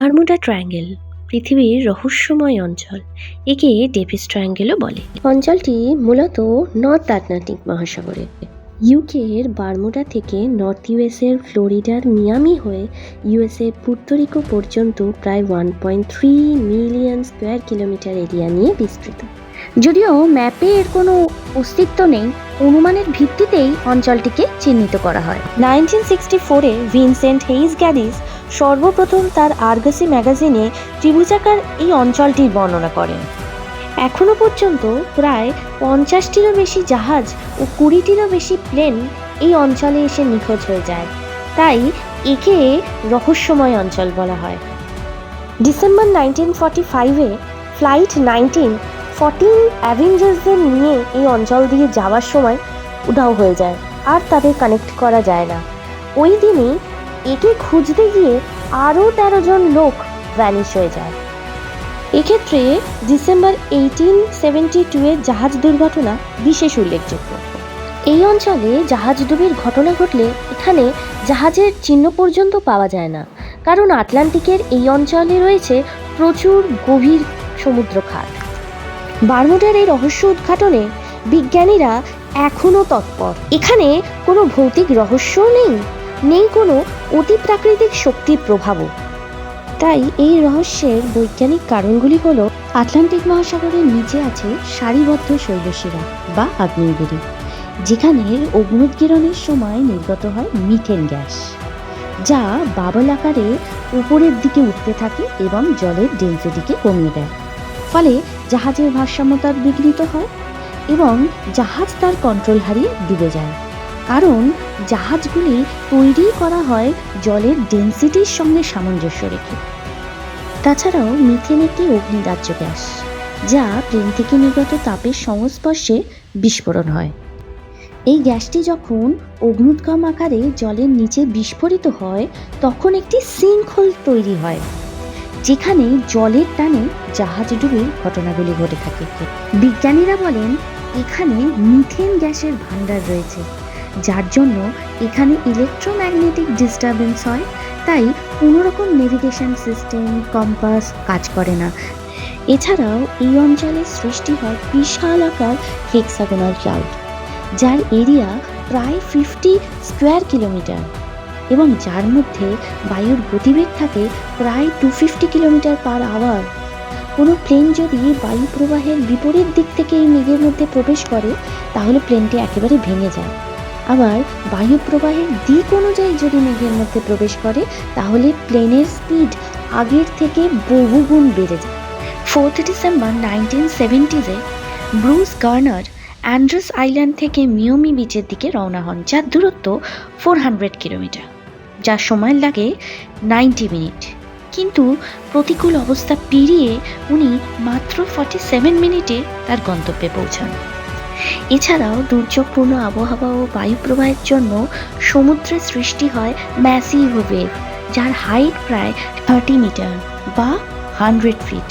Bermuda triangle, পৃথিবীর রহস্যময় অঞ্চল, একে ডেভিস ট্রায়াঙ্গেলও বলে। অঞ্চলটি মূলত নর্থ আটলান্টিক মহাসাগরে। ইউকের বারমুডা থেকে নর্থ ইউএসের ফ্লোরিডার মিয়ামি হয়ে ইউএসএর পুর্তরিকো পর্যন্ত প্রায় one point three million square kilometre area নিয়ে বিস্তৃত। যদিও ম্যাপে এর কোনো অস্তিত্ব নেই, অনুমানের ভিত্তিতেই অঞ্চলটিকে চিহ্নিত করা হয়। নাইনটিন সিক্সটি ফোরে ভিনসেন্ট হেইস গ্যারিস সর্বপ্রথম তার আর্গাসি ম্যাগাজিনে ত্রিভুজাকার এই অঞ্চলটির বর্ণনা করেন। এখনও পর্যন্ত প্রায় পঞ্চাশটিরও বেশি জাহাজ ও কুড়িটিরও বেশি প্লেন এই অঞ্চলে এসে নিখোঁজ হয়ে যায়। তাই একে রহস্যময় অঞ্চল বলা হয়। ডিসেম্বর নাইনটিন ফর্টি ফাইভে ফ্লাইট নাইনটিন ফর্টিন অ্যাভেঞ্জার্সদের নিয়ে এই অঞ্চল দিয়ে যাওয়ার সময় উধাও হয়ে যায়, আর তাদের কানেক্ট করা যায় না। ওই দিনই একে খুঁজতে গিয়ে আরও তেরো জন লোক ভ্যানিশ হয়ে যায়। এক্ষেত্রে ডিসেম্বর এইটিন সেভেন্টি টু এর জাহাজ দুর্ঘটনা বিশেষ উল্লেখযোগ্য। এই অঞ্চলে জাহাজ ডুবির ঘটনা ঘটলে এখানে জাহাজের চিহ্ন পর্যন্ত পাওয়া যায় না, কারণ আটলান্টিকের এই অঞ্চলে রয়েছে প্রচুর গভীর সমুদ্র খাত বারমুডার এই রহস্য উদ্ঘাটনে বিজ্ঞানীরা এখনও তৎপর। এখানে কোনো ভৌতিক রহস্যও নেই। নেই কোনো অতি প্রাকৃতিক শক্তির প্রভাবও। তাই এই রহস্যের বৈজ্ঞানিক কারণগুলি হল, আটলান্টিক মহাসাগরের নিচে আছে সারিবদ্ধ শৈলশিরা বা আগ্নেয়গিরি, যেখানে অগ্নুৎগিরণের সময় নির্গত হয় মিথেন গ্যাস, যা বাবল আকারে উপরের দিকে উঠতে থাকে এবং জলের ডেন্সিটিকে কমিয়ে দেয়। ফলে জাহাজের ভারসাম্যতা বিঘ্নিত হয় এবং জাহাজ তার কন্ট্রোল হারিয়ে ডুবে যায়। কারণ জাহাজগুলি তৈরি করা হয় জলের ডেন্সিটির সঙ্গে সামঞ্জস্য রেখে। তাছাড়াও মিথেন একটি অগ্নিদাহ্য গ্যাস যা প্লেন থেকে নির্গত তাপের সংস্পর্শে বিস্ফোরণ হয়। এই গ্যাসটি যখন অগ্নুৎগম আকারে জলের নিচে বিস্ফোরিত হয়, তখন একটি সিঙ্কহোল তৈরি হয়, যেখানে জলের টানে জাহাজ ডুবির ঘটনাগুলি ঘটে থাকে। বিজ্ঞানীরা বলেন, এখানে মিথেন গ্যাসের ভাণ্ডার রয়েছে। যার জন্য এখানে ইলেকট্রোম্যাগনেটিক ডিস্টারবেন্স হয়, তাই কোনোরকম নেভিগেশন সিস্টেম কম্পাস কাজ করে না। এছাড়াও এই অঞ্চলে সৃষ্টি হয় বিশাল আকার হেক্সাগোনাল ক্লাউড যার এরিয়া প্রায় ফিফটি স্কোয়ার কিলোমিটার এবং যার মধ্যে বায়ুর গতিবেগ থাকে প্রায় two fifty kilometre per hour কোনো প্লেন যদি বায়ু প্রবাহের বিপরীত দিক থেকে এই মেঘের মধ্যে প্রবেশ করে, তাহলে প্লেনটি একেবারে ভেঙে যায়। আবার বায়ু প্রবাহের দিক অনুযায়ী যদি মেঘের মধ্যে প্রবেশ করে, তাহলে প্লেনের স্পিড আগের থেকে বহুগুণ বেড়ে যায়। ফোর্থ ডিসেম্বর নাইনটিন সেভেন্টিজে ব্রুস গার্নার অ্যান্ড্রাস আইল্যান্ড থেকে মিওমি বিচের দিকে রওনা হন, যার দূরত্ব ফোর হান্ড্রেড কিলোমিটার, যার সময় লাগে নাইনটি মিনিট। কিন্তু প্রতিকূল অবস্থা পেরিয়ে উনি মাত্র ফর্টি সেভেন মিনিটে তার গন্তব্যে পৌঁছান। এছাড়াও দুর্যোগপূর্ণ আবহাওয়া ও বায়ুপ্রবাহের জন্য সমুদ্রে সৃষ্টি হয় ম্যাসিভ ওয়েভ, যার হাইট প্রায় থার্টি মিটার বা হান্ড্রেড ফিট।